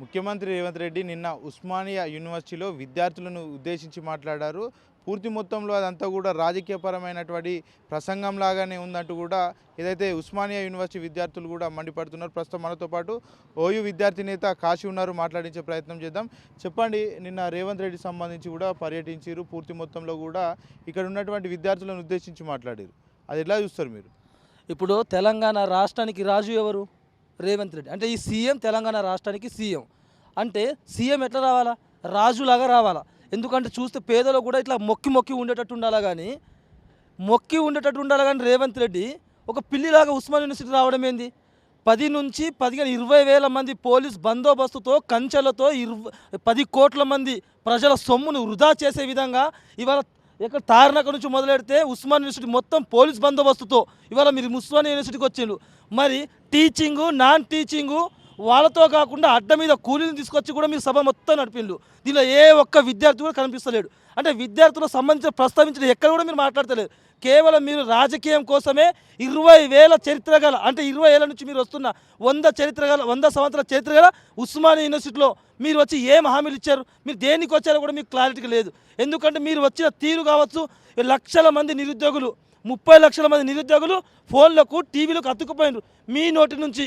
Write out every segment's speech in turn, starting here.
ముఖ్యమంత్రి రేవంత్ రెడ్డి నిన్న ఉస్మానియా యూనివర్సిటీలో విద్యార్థులను ఉద్దేశించి మాట్లాడారు. పూర్తి మొత్తంలో అదంతా కూడా రాజకీయపరమైనటువంటి ప్రసంగం లాగానే ఉందంటూ కూడా ఏదైతే ఉస్మానియా యూనివర్సిటీ విద్యార్థులు కూడా మండిపడుతున్నారు ప్రస్తుతం మనతో పాటు ఓయూ విద్యార్థి నేత కాశీ ఉన్నారు మాట్లాడించే ప్రయత్నం చేద్దాం. చెప్పండి నిన్న రేవంత్ రెడ్డి సంబంధించి కూడా పర్యటించారు పూర్తి మొత్తంలో కూడా ఇక్కడ ఉన్నటువంటి విద్యార్థులను ఉద్దేశించి మాట్లాడారు అది ఎలా చూస్తారు మీరు? ఇప్పుడు తెలంగాణ రాష్ట్రానికి రాజు ఎవరు? రేవంత్ రెడ్డి. అంటే ఈ సీఎం తెలంగాణ రాష్ట్రానికి సీఎం. అంటే సీఎం ఎట్లా రావాలా? రాజులాగా రావాలా? ఎందుకంటే చూస్తే పేదలో కూడా ఇట్లా మొక్కి మొక్కి ఉండేటట్టు ఉండాలా కానీ మొక్కి ఉండేటట్టు ఉండాలి కానీ రేవంత్ రెడ్డి ఒక పిల్లిలాగా ఉస్మాన్ యూనివర్సిటీ రావడం ఏంది? పది నుంచి పదిహేను ఇరవై వేల మంది పోలీస్ బందోబస్తుతో కంచెలతో ఇరవై పది కోట్ల మంది ప్రజల సొమ్మును వృధా చేసే విధంగా ఇవాళ ఇక్కడ తారనక నుంచి మొదలెడితే ఉస్మాన్ యూనివర్సిటీ మొత్తం పోలీస్ బందోబస్తుతో ఇవాళ మీరు ఉస్మాన్ యూనివర్సిటీకి వచ్చిండు మరి టీచింగు నాన్ టీచింగు వాళ్ళతో కాకుండా అడ్డ మీద కూలీని తీసుకొచ్చి కూడా మీరు సభ మొత్తం నడిపిండ్రు. దీనిలో ఏ ఒక్క విద్యార్థి కూడా కనిపిస్తలేడు. అంటే విద్యార్థులకు సంబంధించిన ప్రస్తావించిన ఎక్కడ కూడా మీరు మాట్లాడతలేదు కేవలం మీరు రాజకీయం కోసమే ఇరవై వేల చరిత్ర గల అంటే ఇరవై ఏళ్ళ నుంచి మీరు వస్తున్న వంద చరిత్ర గల వంద సంవత్సరాల చరిత్ర గల ఉస్మానియా యూనివర్సిటీలో మీరు వచ్చి ఏం హామీలు ఇచ్చారు? మీరు దేనికి వచ్చారో కూడా మీకు క్లారిటీ లేదు. ఎందుకంటే మీరు వచ్చిన తీరు కావచ్చు లక్షల మంది నిరుద్యోగులు ముప్పై లక్షల మంది నిరుద్యోగులు ఫోన్లకు టీవీలకు అతుక్కుపోయినారు. మీ నోటి నుంచి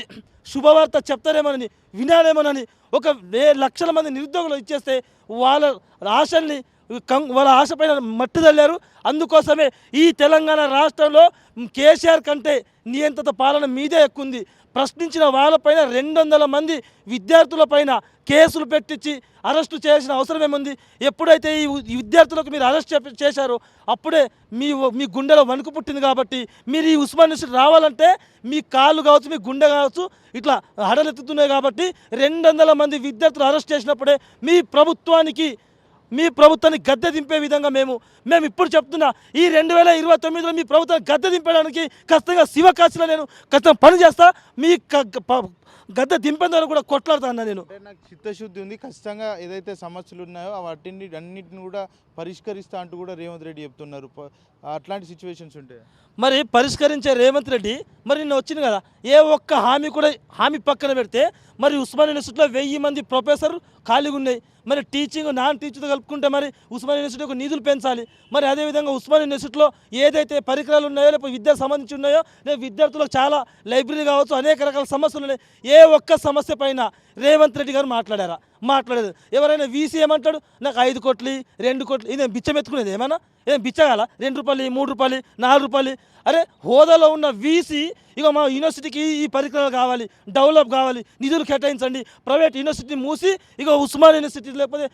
శుభవార్త చెప్తారేమోనని వినాలేమోనని ఒక వే లక్షల మంది నిరుద్యోగులు ఇచ్చేస్తే వాళ్ళ ఆశల్ని వాళ్ళ ఆశపైన మట్టి తల్లారు. అందుకోసమే ఈ తెలంగాణ రాష్ట్రంలో కేసీఆర్ కంటే నియంత్రిత పాలన మీదే ఎక్కుంది ప్రశ్నించిన వాళ్ళపైన రెండు వందల మంది విద్యార్థులపైన కేసులు పెట్టించి అరెస్టు చేయాల్సిన అవసరం ఏముంది? ఎప్పుడైతే ఈ విద్యార్థులకు మీరు అరెస్ట్ చేశారో అప్పుడే మీ మీ గుండెలో వణుకు పుట్టింది కాబట్టి మీరు ఈ ఉస్మాన్ యూనివర్సిటీ రావాలంటే మీ కాళ్ళు కావచ్చు మీ గుండె కావచ్చు ఇట్లా హడలెత్తుతున్నాయి కాబట్టి రెండు వందల మంది విద్యార్థులు అరెస్ట్ చేసినప్పుడే మీ ప్రభుత్వానికి మీ ప్రభుత్వాన్ని గద్దె దింపే విధంగా మేము మేము ఇప్పుడు చెప్తున్నా ఈ రెండు వేల ఇరవై తొమ్మిదిలో మీ ప్రభుత్వాన్ని గద్దె దింపడానికి ఖచ్చితంగా శివకాశిలో నేను ఖచ్చితంగా పని చేస్తా. మీ క- గద్దె దింపేందుకు కూడా కొట్లాడుతాను నేను. నాకు చిత్తశుద్ధి ఉంది. ఖచ్చితంగా ఏదైతే సమస్యలు ఉన్నాయో వాటిని అన్నింటిని కూడా పరిష్కరిస్తా అంటూ కూడా రేవంత్ రెడ్డి చెప్తున్నారు. అట్లాంటి సిచ్యువేషన్స్ ఉంటాయి మరి పరిష్కరించే రేవంత్ రెడ్డి మరి నిన్న వచ్చింది కదా ఏ ఒక్క హామీ కూడా హామీ పక్కన పెడితే మరి ఉస్మాన్ యూనివర్సిటీలో వెయ్యి మంది ప్రొఫెసర్ ఖాళీగా ఉన్నాయి. మరి టీచింగ్ నాన్ టీచింగ్ కలుపుకుంటే మరి ఉస్మాన్ యూనివర్సిటీకి నిధులు పెంచాలి. మరి అదేవిధంగా ఉస్మాన్ యూనివర్సిటీలో ఏదైతే పరికరాలు ఉన్నాయో లేకపోతే విద్యకు సంబంధించి ఉన్నాయో లేదా విద్యార్థులకు చాలా లైబ్రరీ కావచ్చు అనేక రకాల సమస్యలు ఉన్నాయి. ఏ ఒక్క సమస్య పైన రేవంత్ రెడ్డి గారు మాట్లాడారా? మాట్లాడలేదు. ఎవరైనా వీసీ ఏమంటాడు? నాకు ఐదు కోట్లు రెండు కోట్లు ఇదే బిచ్చం ఎత్తుకునేది ఏం బిచ్చగాల రెండు రూపాయలు మూడు రూపాయలు నాలుగు రూపాయలు అరే హోదాలో ఉన్న వీసీ ఇక మా యూనివర్సిటీకి ఈ పరికరాలు కావాలి డెవలప్ కావాలి నిధులు కేటాయించండి. ప్రైవేట్ యూనివర్సిటీని మూసి ఇక ఉస్మాన్ యూనివర్సిటీ లేకపోతే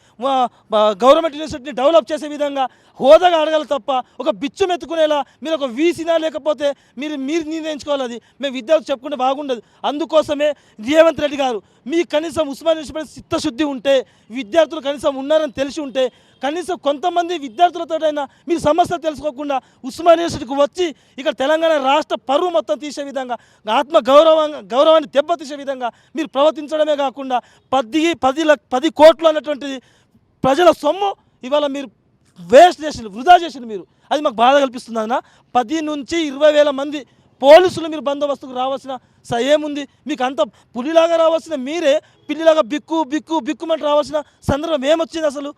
గవర్నమెంట్ యూనివర్సిటీని డెవలప్ చేసే విధంగా హోదాగా అడగాలి తప్ప ఒక బిచ్చు మెత్తుకునేలా మీరు ఒక వీసీనా లేకపోతే మీరు మీరు నిర్ణయించుకోవాలి అది. మేము విద్యార్థులు చెప్పుకుంటే బాగుండదు. అందుకోసమే రేవంత్ రెడ్డి గారు మీ కనీసం ఉస్మాన్ యూనివర్సిటీ చిత్తశుద్ధి ఉంటే విద్యార్థులు కనీసం ఉన్నారని తెలిసి ఉంటే కనీసం కొంతమంది విద్యార్థులతోటైనా మీరు సమస్యలు తెలుసుకోకుండా ఉస్మాన్ యూనివర్సిటీకి వచ్చి ఇక్కడ తెలంగాణ రాష్ట్ర పరువు మొత్తం తీసే విధంగా ఆత్మ గౌరవంగా గౌరవాన్ని దెబ్బతీసే విధంగా మీరు ప్రవర్తించడమే కాకుండా పది పది లక్ష పది కోట్లు అన్నటువంటిది ప్రజల సొమ్ము ఇవాళ మీరు వేస్ట్ చేసిండు వృధా చేసిండు మీరు. అది మాకు బాధ కల్పిస్తుంది అన్న పది నుంచి ఇరవై వేల మంది పోలీసులు మీరు బందోబస్తుకు రావాల్సిన స ఏముంది మీకు అంత పులిలాగా రావాల్సిన మీరే పిల్లిలాగా బిక్కు బిక్కు బిక్కుమంటే రావాల్సిన సందర్భం ఏమొచ్చింది అసలు?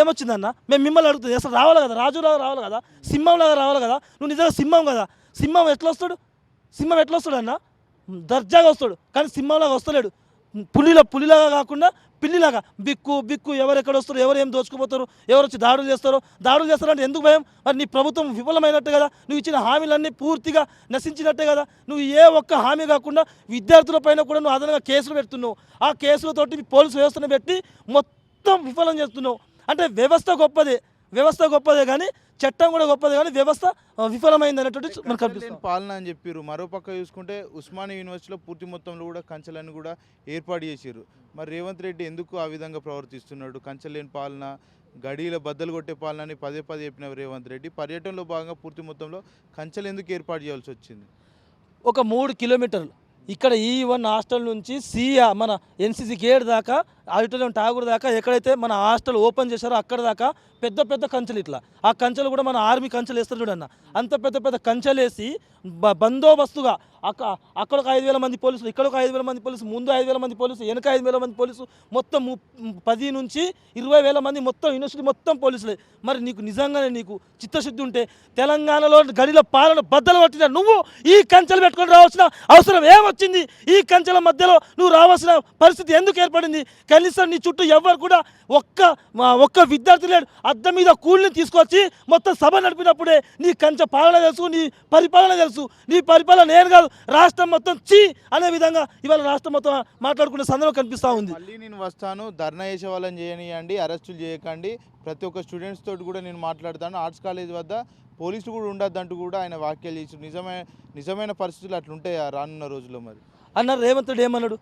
ఏమొచ్చిందన్న? మేము మిమ్మల్ని అడుగుతుంది అసలు రావాలి కదా? రాజులాగా రావాలి కదా? సింహంలాగా రావాలి కదా? నువ్వు నిజంగా సింహం కదా? సింహం ఎట్లా వస్తాడు సింహం ఎట్లా వస్తాడు అన్న దర్జాగా వస్తాడు. కానీ సింహంలాగా వస్తలేడు. పులిలా పులిలాగా కాకుండా పిల్లిలాగా. బిక్కు బిక్కు ఎవరు ఎక్కడ వస్తారు ఎవరు ఏం దోచుకుపోతారు ఎవరు వచ్చి దాడులు చేస్తారో దాడులు చేస్తారంటే ఎందుకు భయం? మరి నీ ప్రభుత్వం విఫలమైనట్టు కదా? నువ్వు ఇచ్చిన హామీలన్నీ పూర్తిగా నశించినట్టే కదా? నువ్వు ఏ ఒక్క హామీ కాకుండా విద్యార్థుల పైన కూడా నువ్వు అదనంగా కేసులు పెడుతున్నావు. ఆ కేసులతోటి పోలీసు వ్యవస్థను పెట్టి మొత్తం విఫలం చేస్తున్నావు. అంటే వ్యవస్థ గొప్పదే వ్యవస్థ గొప్పదే కానీ చట్టం కూడా గొప్పదే కానీ వ్యవస్థ విఫలమైంది అనేటువంటి మనకు కనిపిస్తుంది లేని పాలన అని చెప్పారు మరోపక్క చూసుకుంటే ఉస్మానియా యూనివర్సిటీలో పూర్తి మొత్తంలో కూడా కంచెలను కూడా ఏర్పాటు చేశారు మరి రేవంత్ రెడ్డి ఎందుకు ఆ విధంగా ప్రవర్తిస్తున్నాడు? కంచెలేని పాలన గడిల బద్దలు కొట్టే పాలన అని పదే పదే చెప్పిన రేవంత్ రెడ్డి పర్యటనలో భాగంగా పూర్తి మొత్తంలో కంచెలు ఎందుకు ఏర్పాటు చేయాల్సి వచ్చింది? ఒక మూడు కిలోమీటర్లు ఇక్కడ e ఈ వన్ హాస్టల్ నుంచి సియా మన ఎన్సీసీ గేట్ దాకా ఆడిటోరియం ఠాగూర్ దాకా ఎక్కడైతే మన హాస్టల్ ఓపెన్ చేశారో అక్కడ దాకా పెద్ద పెద్ద కంచెలు ఇట్లా. ఆ కంచెలు కూడా మన ఆర్మీ కంచెలు వేస్తారు చూడన్న. అంత పెద్ద పెద్ద కంచెలు వేసి బ- బందోబస్తుగా అక్క అక్కడ ఒక ఐదు వేల మంది పోలీసులు ఇక్కడ ఒక ఐదు వేల మంది పోలీసులు ముందు ఐదు వేల మంది పోలీసులు వెనక ఐదు వేల మంది పోలీసు మొత్తం ము- పది నుంచి ఇరవై వేల మంది మొత్తం యూనివర్సిటీ మొత్తం పోలీసులే. మరి నీకు నిజంగానే నీకు చిత్తశుద్ధి ఉంటే తెలంగాణలో గడిలో పాలన బద్దలు పట్టిన నువ్వు ఈ కంచెలు పెట్టుకొని రావాల్సిన అవసరం ఏమొచ్చింది? ఈ కంచెల మధ్యలో నువ్వు రావాల్సిన పరిస్థితి ఎందుకు ఏర్పడింది? కనీసం నీ చుట్టూ ఎవరు కూడా ఒక్క ఒక్క విద్యార్థి లేడు. అద్దం మీద కూలిని తీసుకొచ్చి మొత్తం సభ నడిపినప్పుడే నీ కంచె పాలన తెలుసు నీ పరిపాలన తెలుసు. నీ పరిపాలన నేను కాదు రాష్ట్రం మొత్తం చీ అనే విధంగా ఇవాళ రాష్ట్రం మొత్తం మాట్లాడుకునే సందర్భం కనిపిస్తూ ఉంది. మళ్ళీ నేను వస్తాను. ధర్నా చేసే వాళ్ళని చేయనియండి అరెస్టులు చేయకండి. ప్రతి ఒక్క స్టూడెంట్స్ తోటి కూడా నేను మాట్లాడతాను. ఆర్ట్స్ కాలేజ్ వద్ద పోలీసులు కూడా ఉండొద్దంటూ కూడా ఆయన వ్యాఖ్యలు చేసి నిజమే నిజమైన పరిస్థితులు అట్లుంటాయి ఆ రానున్న రోజుల్లో మరి? అన్నారు రేవంత్ రెడ్డి ఏమన్నాడు?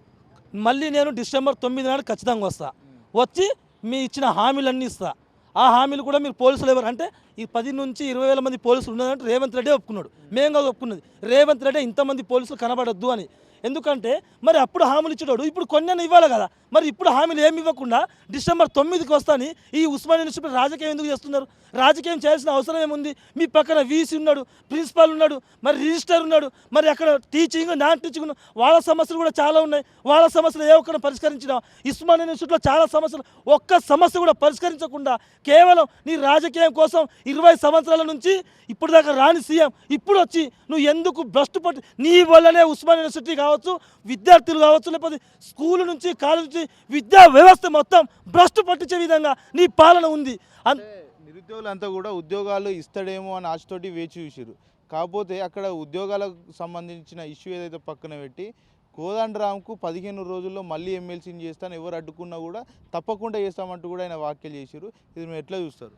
మళ్ళీ నేను డిసెంబర్ తొమ్మిది నాడు ఖచ్చితంగా వస్తా. వచ్చి మీ ఇచ్చిన హామీలన్నీ ఇస్తా. ఆ హామీలు కూడా మీరు పోలీసులు ఎవరు? అంటే ఈ పది నుంచి ఇరవై వేల మంది పోలీసులు ఉన్నదంటే రేవంత్ రెడ్డి ఒప్పుకున్నాడు. మేము కాదు ఒప్పుకున్నది. రేవంత్ రెడ్డి ఇంతమంది పోలీసులు కనబడొద్దు అని. ఎందుకంటే మరి అప్పుడు హామీలు ఇచ్చేటోడు. ఇప్పుడు కొన్ని ఇవ్వాలి కదా. మరి ఇప్పుడు హామీలు ఏమి ఇవ్వకుండా డిసెంబర్ తొమ్మిదికి వస్తాని ఈ ఉస్మాన్ యూనివర్సిటీ రాజకీయం ఎందుకు చేస్తున్నారు? రాజకీయం చేయాల్సిన అవసరం ఏముంది? మీ పక్కన వీసీ ఉన్నాడు ప్రిన్సిపాల్ ఉన్నాడు మరి రిజిస్టర్ ఉన్నాడు మరి అక్కడ టీచింగ్ నాన్ టీచింగ్ వాళ్ళ సమస్యలు కూడా చాలా ఉన్నాయి. వాళ్ళ సమస్యలు ఏ ఒక్కరిని పరిష్కరించిన ఉస్మాన్ యూనివర్సిటీలో చాలా సమస్యలు. ఒక్క సమస్య కూడా పరిష్కరించకుండా కేవలం నీ రాజకీయం కోసం ఇరవై సంవత్సరాల నుంచి ఇప్పుడు దాకా రాని సీఎం ఇప్పుడు వచ్చి నువ్వు ఎందుకు భ్రష్టు పట్టి నీ వల్లనే ఉస్మాన్ యూనివర్సిటీ కావచ్చు విద్యార్థులు కావచ్చు లేకపోతే స్కూల్ నుంచి కాలేజ్ నుంచి విద్యా వ్యవస్థ మొత్తం భ్రష్టు పట్టించే విధంగా నీ పాలన ఉంది. నిరుద్యోగులంతా కూడా ఉద్యోగాలు ఇస్తాడేమో అని ఆశతోటి వేచి చూసిరు కాకపోతే అక్కడ ఉద్యోగాలకు సంబంధించిన ఇష్యూ ఏదైతే పక్కన పెట్టి కోదండరామ్కు పదిహేను రోజుల్లో మళ్ళీ ఎమ్మెల్సీని చేస్తాను ఎవరు అడ్డుకున్నా కూడా తప్పకుండా చేస్తామంటూ కూడా ఆయన వ్యాఖ్యలు చేసిరు ఇది మీరు ఎట్లా చూస్తారు?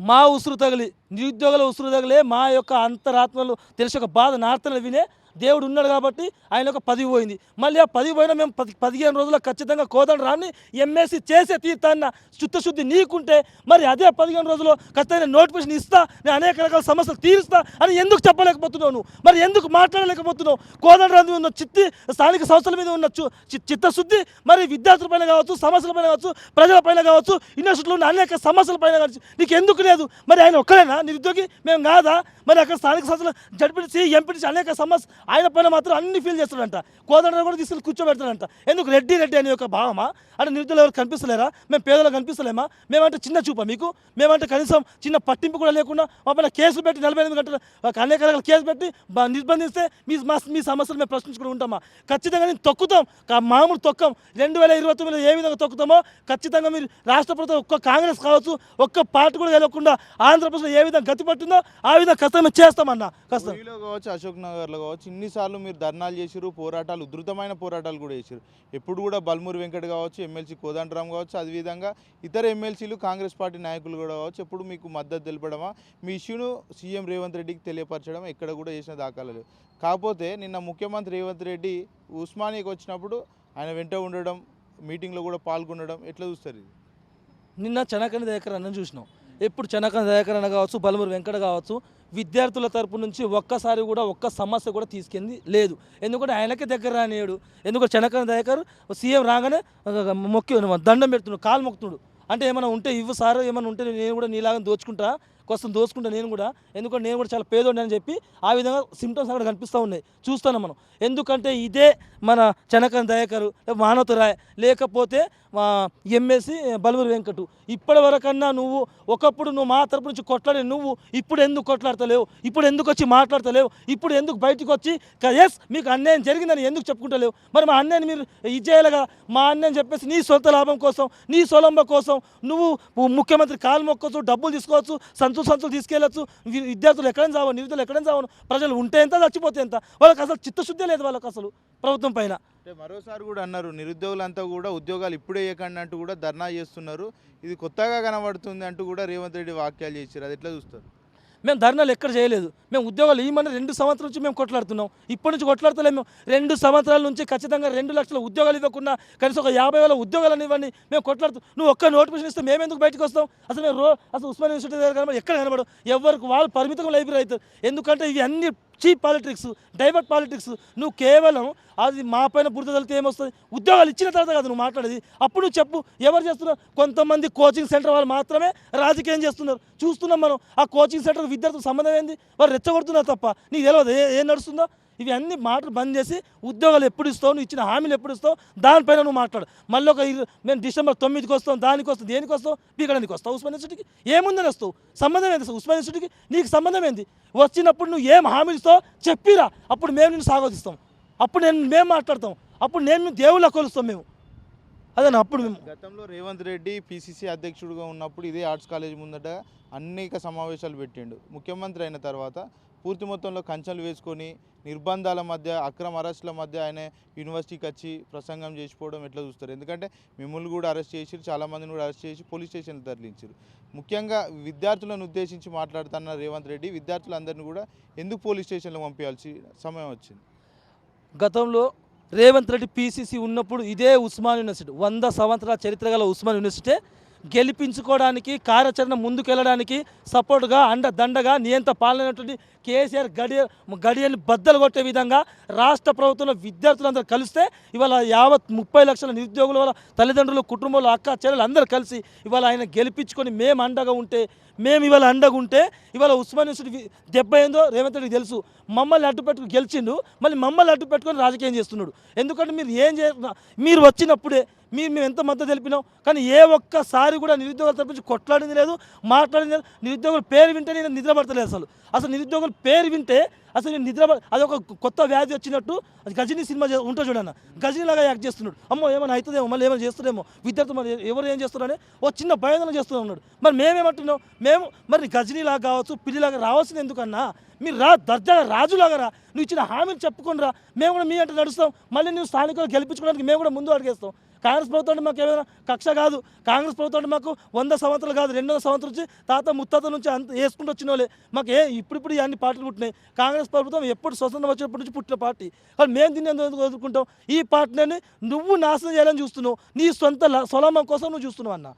మా ఉసురు తగిలి నిరుద్యోగుల ఉసురు తగిలే మా యొక్క అంతరాత్మలు తెలిసి ఒక బాధ నార్తలు వినే దేవుడు ఉన్నాడు కాబట్టి ఆయన ఒక పదవి పోయింది. మళ్ళీ ఆ పదవి పోయినా మేము పది పదిహేను రోజుల్లో ఖచ్చితంగా కోదండ రాని ఎంఎస్సీ చేసే తీర్థాన్న చిత్తశుద్ధి నీకుంటే మరి అదే పదిహేను రోజుల్లో ఖచ్చితంగా నోటిఫికేషన్ ఇస్తా నేను అనేక రకాల సమస్యలు తీరుస్తా అని ఎందుకు చెప్పలేకపోతున్నావు నువ్వు? మరి ఎందుకు మాట్లాడలేకపోతున్నావు? కోదండ రాని ఉన్న చిత్తి స్థానిక సంస్థల మీద ఉన్న చి- చిత్తశుద్ధి మరి విద్యార్థుల పైన కావచ్చు సమస్యల పైన కావచ్చు ప్రజల పైన కావచ్చు యూనివర్సిటీలో ఉన్న అనేక సమస్యల పైన కావచ్చు నీకు ఎందుకు లేదు? మరి ఆయన ఒక్కడేనా? నిరుద్యోగి? మేము కాదా? మరి అక్కడ స్థానిక సంస్థలు జడ్పీటీసీ ఎంపీటీసీ అనేక సమస్య ఆయన పైన మాత్రం అన్ని ఫీల్ చేస్తాడంట కోదండ కూడా తీసుకుని కూర్చోబెడతాడంట ఎందుకు రెడ్డి రెడ్డి అనే ఒక భావమా? అంటే నిరుద్యోగులు ఎవరు కనిపిస్తలేరా? మేము పేదలకు కనిపిస్తలేమా? మేమంటే చిన్న చూప మీకు? మేమంటే కనీసం చిన్న పట్టింపు కూడా లేకుండా మా పైన కేసులు పెట్టి నలభై ఎనిమిది గంటలు ఒక అనేక రకాల కేసు పెట్టి నిర్బంధిస్తే మీ మా- మీ సమస్యలు మేము ప్రశ్నించుకుని ఉంటామా? ఖచ్చితంగా నేను తొక్కుతాం. మామూలు తొక్కం. రెండు వేల ఇరవై తొమ్మిదిలో ఏ విధంగా తొక్కుతామో ఖచ్చితంగా మీరు రాష్ట్ర ప్రభుత్వం ఒక్క కాంగ్రెస్ కావచ్చు ఒక్క పార్టీ కూడా వెళ్ళకుండా ఆంధ్రప్రదేశ్లో ఏ విధంగా గతి పట్టిందో ఆ విధంగా ఖచ్చితంగా చేస్తామన్నా. కష్టం. కావచ్చు అశోక్ నగర్లో కావచ్చు ఇన్నిసార్లు మీరు ధర్నాలు చేసిరు పోరాటాలు ఉధృతమైన పోరాటాలు కూడా చేసిరు ఎప్పుడు కూడా బల్మూరి వెంకట్ కావచ్చు ఎమ్మెల్సీ కోదండరామ్ కావచ్చు అదేవిధంగా ఇతర ఎమ్మెల్సీలు కాంగ్రెస్ పార్టీ నాయకులు కూడా కావచ్చు ఎప్పుడు మీకు మద్దతు తెలపడమా? మీ ఇష్యూను సీఎం రేవంత్ రెడ్డికి తెలియపరచడం ఎక్కడ కూడా చేసిన దాఖలాలు కాకపోతే నిన్న ముఖ్యమంత్రి రేవంత్ రెడ్డి ఉస్మానియాకి వచ్చినప్పుడు ఆయన వెంట ఉండడం మీటింగ్లో కూడా పాల్గొనడం ఎట్లా చూస్తారు ఇది? నిన్న చెనకని దగ్గర అన్నం చూసినాం. ఎప్పుడు చెనకని దయాకరణ కావచ్చు బలమూరి వెంకట కావచ్చు విద్యార్థుల తరపు నుంచి ఒక్కసారి కూడా ఒక్క సమస్య కూడా తీసుకెళ్ళి లేదు. ఎందుకంటే ఆయనకే దగ్గర రానియడు ఎందుకంటే చెనకని దయాకర్ సీఎం రాగానే మొక్కి దండం పెడుతున్నాడు కాలు మొక్కుతున్నాడు. అంటే ఏమైనా ఉంటే ఇవ్వు సార్ ఏమైనా ఉంటే నేను కూడా నీలాగా దోచుకుంటా కోసం దోచుకుంటా నేను కూడా. ఎందుకంటే నేను కూడా చాలా పేదోడిని అని చెప్పి ఆ విధంగా సిమ్టమ్స్ అక్కడ కనిపిస్తూ ఉన్నాయి. చూస్తున్నాం మనం. ఎందుకంటే ఇదే మన చెనకన్ దయాకరు మానవత రాయ్ లేకపోతే మా ఎంఎస్సి బలవరి వెంకటు ఇప్పటి వరకన్నా నువ్వు ఒకప్పుడు నువ్వు మా తరపు నుంచి కొట్లాడే నువ్వు ఇప్పుడు ఎందుకు కొట్లాడతలేవు? ఇప్పుడు ఎందుకు వచ్చి మాట్లాడతలేవు? ఇప్పుడు ఎందుకు బయటకు వచ్చి ఎస్ మీకు అన్యాయం జరిగిందని ఎందుకు చెప్పుకుంటలేవు? మరి మా అన్యాయం మీరు ఇది చేయాలిగా? మా అన్యాయం చెప్పేసి నీ సొంత లాభం కోసం నీ సొలంబ కోసం నువ్వు ముఖ్యమంత్రి కాలు మొక్కవచ్చు డబ్బులు తీసుకోవచ్చు సంచులు సంచులు తీసుకెళ్ళచ్చు. విద్యార్థులు ఎక్కడైనా చావు నిరుద్యోగులు ఎక్కడైనా చావను ప్రజలు ఉంటే ఎంత చచ్చిపోతే ఎంత వాళ్ళకి అసలు చిత్తశుద్ధి లేదు వాళ్ళకి అసలు ప్రభుత్వం పైన. మరోసారి కూడా అన్నారు నిరుద్యోగులంతా కూడా ఉద్యోగాలు ఇప్పుడే వేయకండి అంటూ కూడా ధర్నా చేస్తున్నారు. ఇది కొత్తగా కనబడుతుంది అంటూ కూడా రేవంత్ రెడ్డి వాక్యాలు చేశారు. అది ఎట్లా చూస్తారు? మేము ధర్నాలు ఎక్కడ చేయలేదు. మేము ఉద్యోగాలు ఇవ్వమని రెండు సంవత్సరాల నుంచి మేము కొట్లాడుతున్నాం. ఇప్పటి నుంచి కొట్లాడతలేము రెండు సంవత్సరాల నుంచి ఖచ్చితంగా రెండు లక్షల ఉద్యోగాలు ఇవ్వకుండా కనీసం ఒక యాభై వేల ఉద్యోగాలు ఇవ్వండి. మేము కొట్లాడుతూ నువ్వు ఒక్క నోటిఫికేషన్ ఇస్తే మేము ఎందుకు బయటకు వస్తాం? అసలు మేము రో అసలు ఉస్మాన్ యూనివర్సిటీ దగ్గర కనబడి ఎక్కడ కనబడు ఎవరికి వాళ్ళు పరిమితం లైబ్రరీ అవుతారు ఎందుకంటే ఇవి అన్ని చీప్ పాలిటిక్స్ డైవర్ట్ పాలిటిక్స్. నువ్వు కేవలం అది మా పైన బురద తలితే ఏమొస్తుంది? ఉద్యోగాలు ఇచ్చిన తర్వాత కాదు నువ్వు మాట్లాడేది. అప్పుడు నువ్వు చెప్పు ఎవరు చేస్తున్నారు? కొంతమంది కోచింగ్ సెంటర్ వాళ్ళు మాత్రమే రాజకీయం చేస్తున్నారు. చూస్తున్నాం మనం. ఆ కోచింగ్ సెంటర్ విద్యార్థులకు సంబంధం ఏంది? వాళ్ళు రెచ్చగొడుతున్నారు తప్ప. నీకు తెలియదు ఏం నడుస్తుందో? ఇవి అన్ని మాటలు బంద్ చేసి ఉద్యోగాలు ఎప్పుడు ఇస్తావు నువ్వు ఇచ్చిన హామీలు ఎప్పుడు ఇస్తావు దానిపైన నువ్వు మాట్లాడు. మళ్ళీ ఒక మేము డిసెంబర్ తొమ్మిదికి వస్తాం దానికి వస్తాం దేనికి వస్తావు పీకడానికి వస్తావు. ఉస్మాన్ యూనివర్సిటీకి ఏముందని వస్తావు? సంబంధం ఏంది అసలు ఉస్మాన్ యూనివర్సిటీకి నీకు సంబంధం ఏంది? వచ్చినప్పుడు నువ్వు ఏం హామీలు ఇస్తావు చెప్పిరా. అప్పుడు మేము నిన్ను స్వాగతిస్తాం. అప్పుడు నేను మేము మాట్లాడతాం. అప్పుడు నేను దేవుళ్ళ కొలుస్తాం మేము. అదే అప్పుడు మేము గతంలో రేవంత్ రెడ్డి పిసిసి అధ్యక్షుడిగా ఉన్నప్పుడు ఇదే ఆర్ట్స్ కాలేజ్ ముందట అనేక సమావేశాలు పెట్టిండు. ముఖ్యమంత్రి అయిన తర్వాత పూర్తి మొత్తంలో కంచెలు వేసుకొని నిర్బంధాల మధ్య అక్రమ అరెస్టుల మధ్య ఆయన యూనివర్సిటీకి వచ్చి ప్రసంగం చేసిపోవడం ఎట్లా చూస్తారు? ఎందుకంటే మిమ్మల్ని కూడా అరెస్ట్ చేసి చాలామందిని కూడా అరెస్ట్ చేసి పోలీస్ స్టేషన్కి తరలించారు ముఖ్యంగా విద్యార్థులను ఉద్దేశించి మాట్లాడుతున్న రేవంత్ రెడ్డి విద్యార్థులందరినీ కూడా ఎందుకు పోలీస్ స్టేషన్లో పంపించాల్సి సమయం వచ్చింది? గతంలో రేవంత్ రెడ్డి పీసీసీ ఉన్నప్పుడు ఇదే ఉస్మాన్ యూనివర్సిటీ వంద సంవత్సరాల చరిత్ర గల ఉస్మాన్ యూనివర్సిటీ గెలిపించుకోవడానికి కార్యాచరణ ముందుకెళ్ళడానికి సపోర్ట్గా అండ దండగా నియంత పాలనటువంటి కేసీఆర్ గడియ గడియని బద్దలు కొట్టే విధంగా రాష్ట్ర ప్రభుత్వంలో విద్యార్థులందరూ కలిస్తే ఇవాళ యావత్ ముప్పై లక్షల నిరుద్యోగుల వాళ్ళ తల్లిదండ్రులు కుటుంబంలో అక్క చెల్లెలు అందరూ కలిసి ఇవాళ ఆయన గెలిపించుకొని మేము అండగా ఉంటే మేము ఇవాళ అండగుంటే ఉంటే ఇవాళ ఉస్మాన్ యూనివర్సిటీ దెబ్బ ఏందో రేవంత్ రెడ్డికి తెలుసు. మమ్మల్ని అడ్డు పెట్టుకుని గెలిచిండు మళ్ళీ మమ్మల్ని అడ్డు పెట్టుకొని రాజకీయం చేస్తున్నాడు. ఎందుకంటే మీరు ఏం చే మీరు వచ్చినప్పుడే మీరు మేము ఎంత మద్దతు తెలిపినాం కానీ ఏ ఒక్కసారి కూడా నిరుద్యోగుల తరపు నుంచి కొట్లాడింది లేదు మాట్లాడింది లేదు. నిరుద్యోగుల పేరు వింటే నేను నిద్రపడతలేదు అసలు. అసలు నిరుద్యోగుల పేరు వింటే అసలు నేను నిద్ర అదొక కొత్త వ్యాధి వచ్చినట్టు అది గజనీ సినిమా ఉంటా చూడన్న. గజనీలాగా యాక్ట్ చేస్తున్నాడు. అమ్మో ఏమైనా అవుతుందేమో మళ్ళీ ఏమైనా చేస్తారేమో విద్యార్థులు మరి ఎవరు ఏం చేస్తున్నారని ఓ చిన్న భయోదన చేస్తూ ఉన్నాడు. మరి మేమేమంటున్నాం? మేము మరి గజనీలాగా కావచ్చు పిల్లిలాగా రావాల్సింది ఎందుకన్నా? మీరు రా దర్జాగా రాజులాగా రా. నువ్వు ఇచ్చిన హామీలు చెప్పుకుని రా. మేము కూడా మీ అంటే నడుస్తాం. మళ్ళీ నువ్వు స్థానికులు గెలిపించుకోవడానికి మేము కూడా ముందు అడిగేస్తాం. కాంగ్రెస్ ప్రభుత్వం అంటే మాకు ఏమైనా కక్ష కాదు. కాంగ్రెస్ ప్రభుత్వం అంటే మాకు వంద సంవత్సరాలు కాదు. రెండు వందల సంవత్సరాల నుంచి తాత ముత్తాత నుంచి అంత వేసుకుంటూ వచ్చిన వాళ్ళే. మాకు ఏ ఇప్పుడిప్పుడు అన్ని పార్టీలు పుట్టినాయి. కాంగ్రెస్ ప్రభుత్వం ఎప్పుడు స్వతంత్రం వచ్చినప్పటి నుంచి పుట్టిన పార్టీ. కానీ మేము దీన్ని ఎందుకు ఎదుర్కొంటాం? ఈ పార్టీని నువ్వు నాశనం చేయాలని చూస్తున్నావు. నీ సొంత ల- కోసం నువ్వు చూస్తున్నావు అన్న.